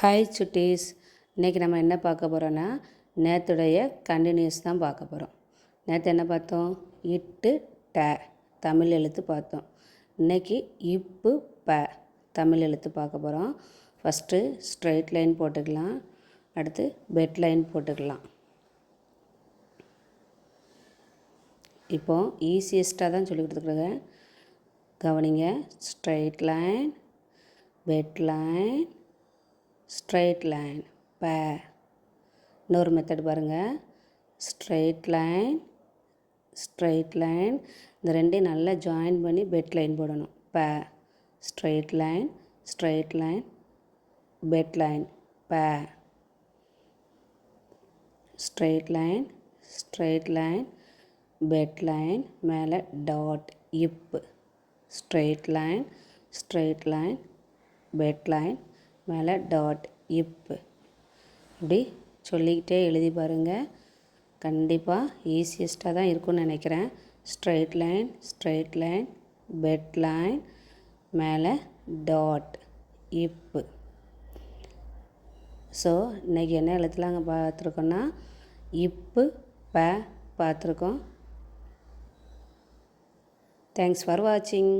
Hi சுட்டீஸ் இன்றைக்கி நம்ம என்ன பார்க்க போகிறோன்னா நேற்றுடைய கண்டினியூஸ் தான் பார்க்க போகிறோம் நேற்று என்ன பார்த்தோம்? இட்டு ட தமிழ் எழுத்து பார்த்தோம். இன்றைக்கி இப்பு ப தமிழ் எழுத்து பார்க்க போகிறோம் ஃபஸ்ட்டு ஸ்ட்ரைட் லைன் போட்டுக்கலாம். அடுத்து பெட் லைன் போட்டுக்கலாம். இப்போ ஈஸியஸ்ட்டாக தான் சொல்லி கொடுத்துருக்குறேன் கவனிங்க. Straight line bed line straight line. ப. இன்னொரு மெத்தட் பாருங்கள் ஸ்ட்ரைட் லைன் ஸ்ட்ரைட் லைன். இந்த ரெண்டையும் நல்லா ஜாயின் பண்ணி பெட் லைன் போடணும். ப. Straight line straight line bed line ப. Straight line straight line bed line மேலே டாட் இப்பு straight line straight line bed line மேலே டாட் இப்பு இப்படி சொல்லிக்கிட்டே எழுதி பாருங்கள் கண்டிப்பாக ஈஸியஸ்ட்டாக தான் இருக்கும்னு நினைக்கிறேன். Straight line straight line bed line மேலே டாட் இப்பு ஸோ இன்றைக்கி என்ன எழுத்துலாம் அங்கே பார்த்துருக்கோன்னா இப்பு ப பார்த்துருக்கோம். தேங்க்ஸ் ஃபார் வாட்சிங்